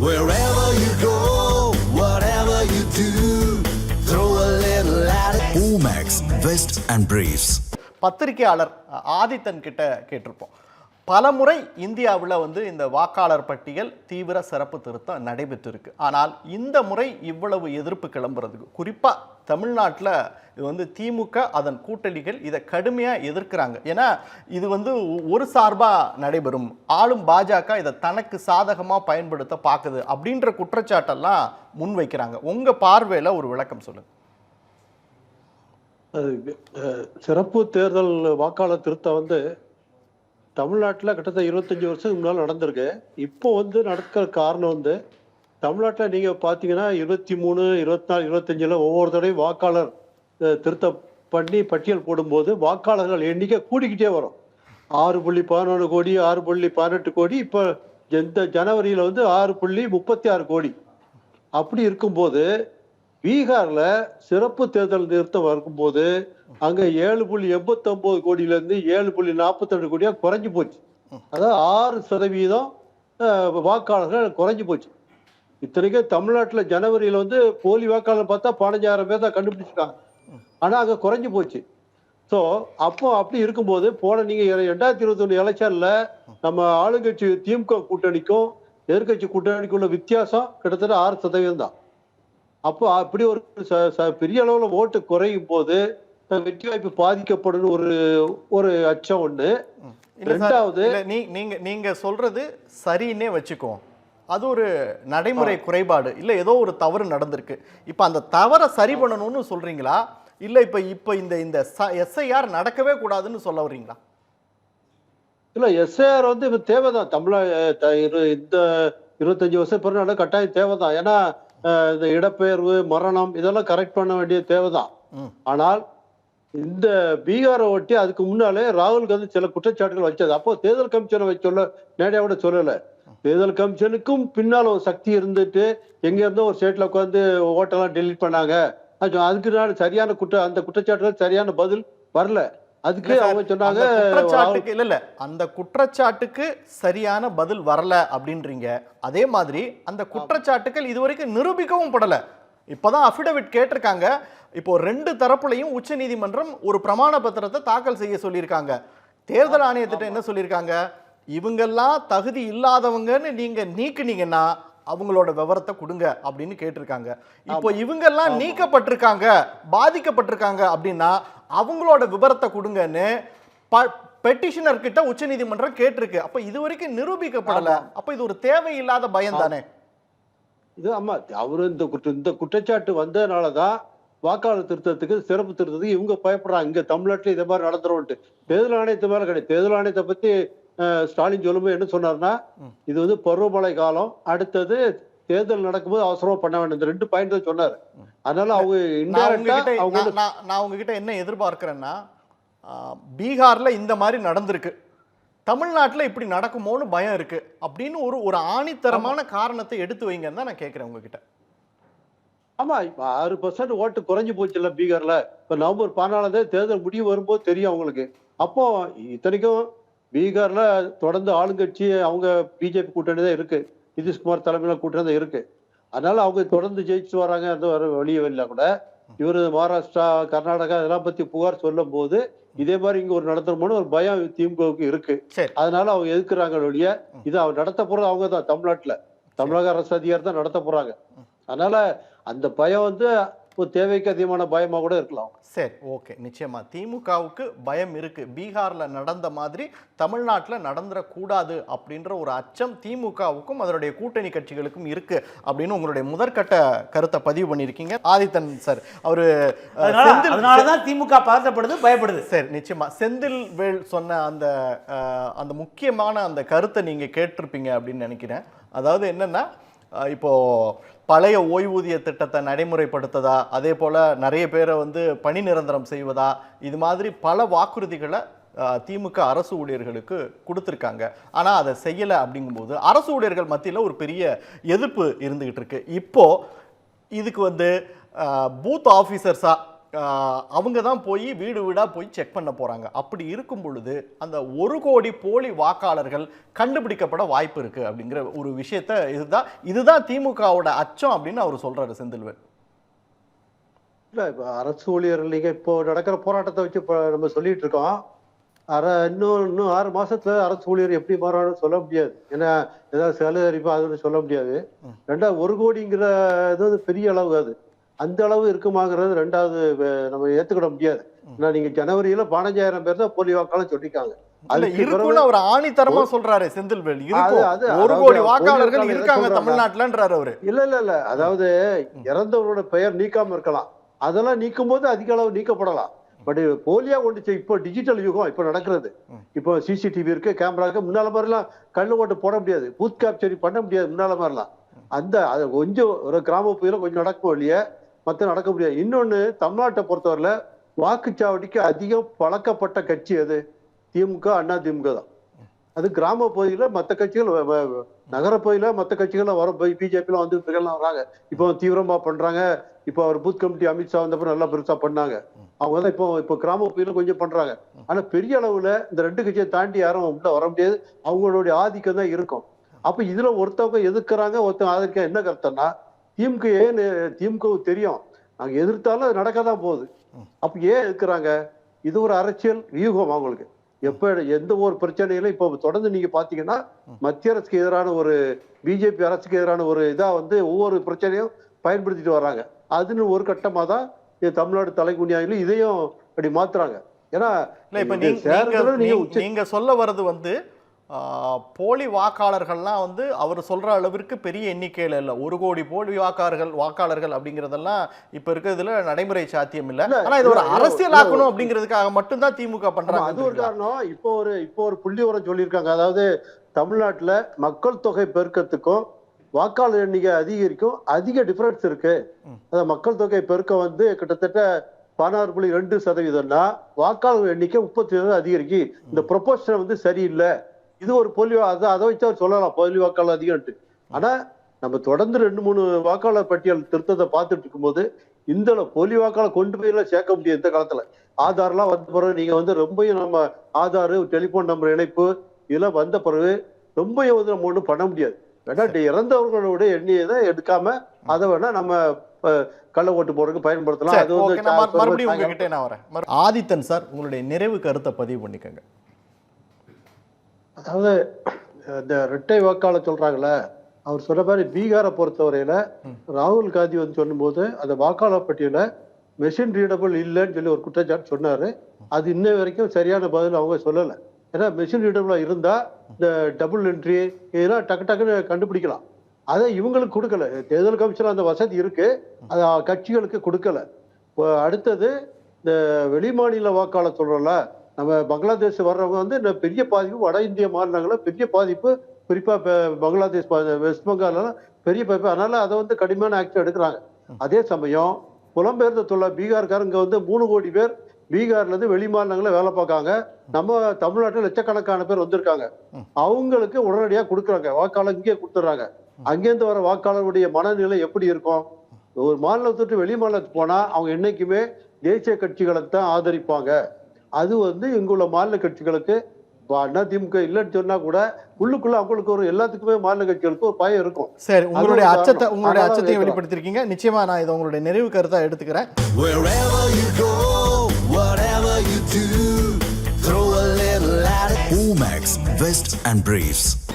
Wherever you go, whatever you do, throw a little at it. Omax, Vest and Briefs. பத்திரிகையாளர் ஆதித்தன் கிட்ட கேட்டிருப்போம் பலமுறை இந்தியாவில் வந்து இந்த வாக்காளர் பட்டியல் தீவிர சிறப்பு திருத்தம் நடைபெற்றிருக்கு. ஆனால் இந்த முறை இவ்வளவு எதிர்ப்பு கிளம்புறதுக்கு குறிப்பாக தமிழ்நாட்டில் இது வந்து திமுக அதன் கூட்டணிகள் இதை கடுமையாக எதிர்க்கிறாங்க. ஏன்னா இது வந்து ஒரு சார்பாக நடைபெறும். ஆளும் பாஜக இதை தனக்கு சாதகமாக பயன்படுத்த பார்க்குது அப்படின்ற குற்றச்சாட்டெல்லாம் முன்வைக்கிறாங்க. உங்கள் பார்வையில் ஒரு விளக்கம் சொல்லுங்கள் சிறப்பு தேர்தல் வாக்காளர் திருத்தம் வந்து தமிழ்நாட்டில் கிட்டத்தட்ட இருபத்தஞ்சி வருஷத்துக்கு முன்னால் நடந்திருக்கு. இப்போ வந்து நடக்கிற காரணம் வந்து தமிழ்நாட்டில் நீங்கள் பார்த்தீங்கன்னா இருபத்தி மூணு இருபத்தி நாலு இருபத்தஞ்சில் ஒவ்வொரு தடையும் வாக்காளர் திருத்த திருத்தம் பண்ணி பட்டியல் போடும்போது வாக்காளர்கள் எண்ணிக்கை கூடிக்கிட்டே வரும். ஆறு புள்ளி பதினொன்று கோடி ஆறு புள்ளி பதினெட்டு கோடி இப்போ இந்த ஜனவரியில் வந்து ஆறு புள்ளி முப்பத்தி ஆறு கோடி. அப்படி இருக்கும்போது பீகாரில் சிறப்பு தேர்தல் நிறுத்தம் வரும்போது அங்க ஏழு புள்ளி எண்பத்தி ஒன்பது கோடியில இருந்து ஏழு புள்ளி நாற்பத்தி ரெண்டு கோடியா குறைஞ்சு போச்சு. அதாவது ஆறு சதவீதம் வாக்காளர்கள் குறைஞ்சு போச்சு. இத்தனைக்கும் தமிழ்நாட்டில் ஜனவரியில வந்து போலி வாக்காளர் பார்த்தா பதினஞ்சாயிரம் பேர் தான் கண்டுபிடிச்சிருக்காங்க. ஆனா அங்க குறைஞ்சு போச்சு. ஸோ அப்போ அப்படி இருக்கும்போது போன நீங்க ரெண்டாயிரத்தி இருபத்தி ஒண்ணு எலெக்ஷன்ல நம்ம ஆளுங்கட்சி திமுக கூட்டணிக்கும் எதிர்க்கட்சி கூட்டணிக்கும் உள்ள வித்தியாசம் கிட்டத்தட்ட ஆறு சதவீதம் தான். அப்போ அப்படி ஒரு ச- ச- பெரிய அளவில் ஓட்டு குறையும் போது வெற்றி வாய்ப்பு பாதிக்கப்படும் ஒரு ஒரு அச்சம் சார், ரெண்டாவது நீங்க நீங்க சொல்றது சரின்னே வச்சுக்கோ. அது ஒரு நடைமுறை குறைபாடு. இல்ல ஏதோ ஒரு தவறு நடந்திருக்கு. இப்ப அந்த தவறை சரி பண்ணணும்னு சொல்றீங்களா? இல்ல இப்ப இப்ப இந்த இந்த எஸ்ஐஆர் நடக்கவே கூடாதுன்னு சொல்ல வர்றீங்களா? இல்ல எஸ்ஏஆர் வந்து இப்ப தேவைதான். தமிழ இந்த இருபத்தஞ்சு வருஷம் பிறகு கட்டாயம் தேவைதான். ஏன்னா இந்த இடப்பெயர்வு மரணம் இதெல்லாம் கரெக்ட் பண்ண வேண்டிய தேவைதான். ஆனால் இந்த பீகாரை ஒட்டி அதுக்கு முன்னாலே ராகுல் காந்தி சில குற்றச்சாட்டுகள் வச்சது அப்போ தேர்தல் கமிஷனை வச்சு சொல்ல நேரடியாக சொல்லல. தேர்தல் கமிஷனுக்கும் பின்னால் ஒரு சக்தி இருந்துட்டு எங்க இருந்தோ ஒரு ஸ்டேட்ல உட்காந்து ஓட்டெல்லாம் டெலீட் பண்ணாங்க. அது- அதுக்கு நான் சரியான குற்ற அந்த குற்றச்சாட்டுகள் சரியான பதில் வரல. அதுக்கு அவங்க சொன்னாங்க குற்றச்சாட்டுக்கு இல்ல இல்ல. அந்த குற்றச்சாட்டுக்கு சரியான பதில் வரல அப்படின்றீங்க. அதே மாதிரி அந்த குற்றச்சாட்டுகள் இதுவரைக்கும் நிரூபிக்கவும் படல. இப்பதான் அஃபிடவிட் கேட்டிருக்காங்க. இப்போ ரெண்டு தரப்புலையும் உச்சநீதிமன்றம் ஒரு பிரமாண பத்திரத்தை தாக்கல் செய்ய சொல்லியிருக்காங்க. தேர்தல் ஆணையத்திட்ட என்ன சொல்லியிருக்காங்க? இவங்கெல்லாம் தகுதி இல்லாதவங்கன்னு நீங்க நீக்குனீங்கன்னா அவங்களோட விவரத்தை கொடுங்க அப்படின்னு கேட்டிருக்காங்க. இப்போ இவங்கெல்லாம் நீக்கப்பட்டிருக்காங்க பாதிக்கப்பட்டிருக்காங்க அப்படின்னா அவங்களோட விவரத்தை கொடுங்கன்னு பெட்டிஷனர் கிட்ட உச்சநீதிமன்றம் கேட்டிருக்கு. அப்ப இது வரைக்கும் நிரூபிக்கப்படல. அப்ப இது ஒரு தேவையில்லாத பயம் தானே இது ஆமா. அவரு இந்த குற்ற இந்த குற்றச்சாட்டு வந்ததுனாலதான் வாக்காளர் திருத்தத்துக்கு சிறப்பு திருத்தத்துக்கு இவங்க பயப்படுறாங்க. இங்க தமிழ்நாட்டுல இதே மாதிரி நடந்துரும்ட்டு. தேர்தல் ஆணையத்து மேல கிடையாது. தேர்தல் ஆணையத்தை பத்தி ஸ்டாலின் சொல்லும்போது என்ன சொன்னாருன்னா இது வந்து பருவமழை காலம். அடுத்தது தேர்தல் நடக்கும்போது அவசரமா பண்ண வேண்டும். இந்த ரெண்டு பாயிண்ட் தான் சொன்னாரு. அதனால அவங்க நான் இன்டெரக்டா நான்- உங்ககிட்ட என்ன எதிர்பார்க்கிறேன்னா பீகார்ல இந்த மாதிரி நடந்திருக்கு. தமிழ்நாட்டுல இப்படி நடக்குமோன்னு பயம் இருக்கு. அப்படின்னு ஒரு ஒரு ஆணித்தரமான காரணத்தை எடுத்து வைங்கன்னு தான் நான் கேட்கிறேன் உங்ககிட்ட. ஆமா இப்ப ஆறு பர்சன்ட் ஓட்டு குறைஞ்சு போச்சுல்ல பீகார்ல. இப்ப நவம்பர் பதினாலாம் தேதி தேர்தல் முடிவு வரும்போது தெரியும் அவங்களுக்கு. அப்போ இத்தனைக்கும் பீகார்ல தொடர்ந்து ஆளுங்கட்சி அவங்க பிஜேபி கூட்டணி தான் இருக்கு. நிதிஷ்குமார் தலைமையில கூட்டணி தான் இருக்கு. அதனால அவங்க தொடர்ந்து ஜெயிச்சு வராங்க அந்த வெளியே வரல கூட. இவர் மகாராஷ்டிரா கர்நாடகா இதெல்லாம் பத்தி புகார் சொல்லும் போது இதே மாதிரி இங்க ஒரு நடத்தணும்னு ஒரு பயம் திமுகவுக்கு இருக்கு. அதனால அவங்க எதிர்க்கிறாங்க ஒழிய இது அவங்க நடத்த போறது அவங்க தான் தமிழ்நாட்டுல. தமிழக அரசு அதிகாரி தான் நடத்த போறாங்க. அதனால அந்த பயம் வந்து ஒரு தேவைக்கு அதிகமான பயமா கூட இருக்கலாம். சரி ஓகே. நிச்சயமா. திமுகவுக்கு பயம் இருக்கு. பீகார்ல நடந்த மாதிரி தமிழ்நாட்டுல நடந்துடக்கூடாது அப்படின்ற ஒரு அச்சம் திமுகவுக்கும் அதனுடைய கூட்டணி கட்சிகளுக்கும் இருக்கு அப்படின்னு உங்களுடைய முதற்கட்ட கருத்தை பதிவு பண்ணியிருக்கீங்க. ஆதித்தன் சார் அவரு அதனால அதனாலதான் திமுக பதட்டப்படுது பயப்படுது. சரி நிச்சயமா. செந்தில் வேல் சொன்ன அந்த அந்த முக்கியமான அந்த கருத்தை நீங்க கேட்டிருப்பீங்க அப்படின்னு நினைக்கிறேன். அதாவது என்னன்னா இப்போ பழைய ஓய்வூதிய திட்டத்தை நடைமுறைப்படுத்ததா அதே போல் நிறைய பேரை வந்து பணி நிரந்தரம் செய்வதா இது மாதிரி பல வாக்குறுதிகளை திமுக அரசு ஊழியர்களுக்கு கொடுத்துருக்காங்க. ஆனால் அதை செய்யலை அப்படிங்கும்போது அரசு ஊழியர்கள் மத்தியில் ஒரு பெரிய எதிர்ப்பு இருந்துக்கிட்டு இருக்கு. இப்போது இதுக்கு வந்து பூத் ஆஃபீஸர்ஸாக அவங்க தான் போய் வீடு வீடா போய் செக் பண்ண போறாங்க. அப்படி இருக்கும் பொழுது அந்த ஒரு கோடி போலி வாக்காளர்கள் கண்டுபிடிக்கப்பட வாய்ப்பு இருக்கு அப்படிங்கிற ஒரு விஷயத்த இதுதான் இதுதான் திமுகவோட அச்சம் அப்படின்னு அவர் சொல்றாரு செந்தில்வேல். இல்ல இப்ப அரசு ஊழியர்கள் இப்போ நடக்கிற போராட்டத்தை வச்சு இப்ப நம்ம சொல்லிட்டு இருக்கோம். அர இன்னும் இன்னும் ஆறு மாசத்துல அரசு ஊழியர் எப்படி மாறான்னு சொல்ல முடியாது. ஏன்னா ஏதாவது செலவு அறிப்பா அதுன்னு சொல்ல முடியாது. ரெண்டாவது ஒரு கோடிங்கிற இது பெரிய அளவு அது. அந்த அளவு இருக்குமாங்கிறது ரெண்டாவது நம்ம ஏத்துக்கிட முடியாது. ஏன்னா நீங்க ஜனவரியில பதினஞ்சாயிரம் பேர் தான் போலி வாக்காளர் சொல்லிருக்காங்க. இருக்குன்னு அவர் ஆணித்தரமா சொல்றாரு செந்தில்வேல். ஒரு கோடி வாக்காளர்கள் வாக்காளர் இருக்காங்க. தமிழ்நாட்டுலன்றாரு அவரு. இல்ல இல்ல இல்ல. அதாவது இறந்தவரோட பெயர் நீக்காம இருக்கலாம். அதெல்லாம் நீக்கும் போது அதிக அளவு நீக்கப்படலாம். பட் போலியா கொண்டு இப்போ டிஜிட்டல் யுகம் இப்போ நடக்கிறது. இப்போ சிசிடிவி இருக்கு கேமரா இருக்கு. முன்னால மாதிரிலாம் கண்ணு ஓட்டு போட முடியாது. பூத் கேப்சரிங் பண்ண முடியாது முன்னால மாதிரிலாம். அந்த அது கொஞ்சம் ஒரு கிராம பகுதியில் கொஞ்சம் நடக்கும் இல்லையா மற்ற நடக்க முடியாது. இன்னொன்னு தமிழ்நாட்டை பொறுத்தவரையில வாக்குச்சாவடிக்கு அதிகம் பழக்கப்பட்ட கட்சி அது திமுக அண்ணா திமுக தான். அது கிராம பகுதியில் மற்ற கட்சிகள் நகர பகுதியில் மற்ற கட்சிகள் வர பிஜேபிலாம் வந்து இப்படிலாம் வராங்க. இப்போ தீவிரமா பண்றாங்க. இப்போ அவர் பூத் கமிட்டி அமித்ஷா வந்தப்ப நல்லா பெருசா பண்ணாங்க. அவங்க தான் இப்போ இப்போ கிராம பகுதியில் கொஞ்சம் பண்றாங்க. ஆனா பெரிய அளவுல இந்த ரெண்டு கட்சியை தாண்டி யாரும் உள்ள வர முடியாது. அவங்களுடைய ஆதிக்கம் தான் இருக்கும். அப்போ இதுல ஒருத்தவங்க எதிர்க்கிறாங்க ஒருத்தவங்க ஆதரிக்க என்ன கருத்தம்னா திமுக ஏன்னு திமுக தெரியும். நாங்க எதிர்த்தாலும் அது நடக்க தான் போகுது அப்ப ஏன் எதிர்க்கிறாங்க இது ஒரு அரசியல் வியூகம் அவங்களுக்கு. எப்ப எந்த ஒரு பிரச்சனையிலும் இப்போ தொடர்ந்து நீங்க பாத்தீங்கன்னா மத்திய அரசுக்கு எதிரான ஒரு பிஜேபி அரசுக்கு எதிரான ஒரு இதா வந்து ஒவ்வொரு பிரச்சனையும் பயன்படுத்திட்டு வர்றாங்க அதுன்னு ஒரு கட்டமா தான் இது தமிழ்நாடு தலைக்குனியாயிலும் இதையும் அப்படி மாத்துறாங்க. ஏன்னா நீங்க சொல்ல வர்றது வந்து போலி வாக்காளர்கள்லாம் வந்து அவர் சொல்ற அளவிற்கு பெரிய எண்ணிக்கையில இல்ல. ஒரு கோடி போலி வாக்காளர்கள் வாக்காளர்கள் அப்படிங்கறதெல்லாம் இப்ப இருக்கிறதுல நடைமுறை சாத்தியம் இல்ல. இல்ல, ஆனா இது ஒரு இல்ல, அரசியல் இல்ல, ஆக்கணும் அப்படிங்கிறதுக்காக மட்டும்தான் திமுக ஆமா, அது ஒரு காரணம். இப்போ ஒரு இப்போ ஒரு புள்ளி உரம் சொல்லியிருக்காங்க. அதாவது தமிழ்நாட்டுல மக்கள் தொகை பெருக்கத்துக்கும் வாக்காளர் எண்ணிக்கை அதிகரிக்கும் அதிக டிஃபரன்ஸ் இருக்கு. அதாவது மக்கள் தொகை பெருக்கம் வந்து கிட்டத்தட்ட பதினாறு புள்ளி ரெண்டு சதவீதம்னா வாக்காளர் எண்ணிக்கை முப்பத்தி ஏழு அதிகரிக்கு. இந்த ப்ரொபோஷன் வந்து சரியில்லை. இது ஒரு போலி வா- அதை அதை வச்சு அவர் சொல்லலாம் போலி வாக்காளர் அதிகம்ட்டு ஆனா நம்ம தொடர்ந்து ரெண்டு மூணு வாக்காளர் பட்டியல் திருத்தத்தை பார்த்துட்டு இருக்கும்போது இந்த போலி வாக்காளர் கொண்டு போய் எல்லாம் சேர்க்க முடியாது இந்த காலத்துல. ஆதார்லாம் வந்த பிறகு நீங்க வந்து ரொம்பவும் நம்ம ஆதார் டெலிபோன் நம்பர் இணைப்பு இதெல்லாம் வந்த பிறகு ரொம்பவும் வந்து நம்ம ஒன்றும் பண்ண முடியாது. வேணா இறந்தவர்களோட எண்ணியை தான் எடுக்காம அதை வேணா நம்ம கள்ள ஓட்டு போடுறதுக்கு பயன்படுத்தலாம். அது வந்து மறுபடியும் உங்ககிட்ட நான் வரேன். ஆதித்தன் சார் உங்களுடைய நிறைவு கருத்தை பதிவு பண்ணிக்கோங்க. அதாவது இந்த இரட்டை வாக்காளர் சொல்றாங்கல்ல அவர் சொன்ன மாதிரி பீகாரை பொறுத்தவரையில ராகுல் காந்தி வந்து சொல்லும்போது அந்த வாக்காளர் பட்டியல மெஷின் ரீடபிள் இல்லைன்னு சொல்லி ஒரு குற்றச்சாட்டு சொன்னாரு. அது இன்ன வரைக்கும் சரியான பதில் அவங்க சொல்லலை. ஏன்னா மெஷின் ரீடபிளா இருந்தா இந்த டபுள் என்ட்ரி இதெல்லாம் டக்கு டக்குன்னு கண்டுபிடிக்கலாம். அதை இவங்களுக்கு கொடுக்கல. தேர்தல் கமிஷன் அந்த வசதி இருக்கு. அது கட்சிகளுக்கு கொடுக்கல. அடுத்தது இந்த வெளிமாநில வாக்காளர் சொல்றோம்ல நம்ம பங்களாதேஷ் வர்றவங்க வந்து பெரிய பாதிப்பு வட இந்திய மாநிலங்களில் பெரிய பாதிப்பு குறிப்பாக பங்களாதேஷ் பா- வெஸ்ட் பெங்கால்லாம் பெரிய பாதிப்பு. அதனால் அதை வந்து கடுமையான ஆக்ஷன் எடுக்கிறாங்க. அதே சமயம் புலம்பெயர்ந்த தொழில் பீகார்காரங்க வந்து மூணு கோடி பேர் பீகார்லேருந்து வெளி மாநிலங்களில் வேலை பார்க்காங்க. நம்ம தமிழ்நாட்டில் லட்சக்கணக்கான பேர் வந்திருக்காங்க. அவங்களுக்கு உடனடியாக கொடுக்குறாங்க. வாக்காளர் இங்கே கொடுத்துட்றாங்க. அங்கேருந்து வர வாக்காளருடைய மனநிலை எப்படி இருக்கும்? ஒரு மாநிலத்தை விட்டு வெளி மாநிலத்துக்கு போனால் அவங்க என்றைக்குமே தேசிய கட்சிகளை தான் ஆதரிப்பாங்க. அது வந்து இங்குள்ள மாநில கட்சிகளுக்கு அண்ணா திமுக இல்லைன்னு சொன்னா கூட உள்ளுக்குள்ள அவங்களுக்கு ஒரு எல்லாத்துக்குமே மாநில கட்சிகளுக்கு ஒரு பயம் இருக்கும் சரி உங்களுடைய அச்சத்தை. உங்களுடைய அச்சத்தையும் வைக்கிறோம். வெளிப்படுத்திருக்கீங்க நிச்சயமா நான் இதை உங்களுடைய நிறைவு கருத்தா எடுத்துக்கிறேன். Omax, Vest and Briefs.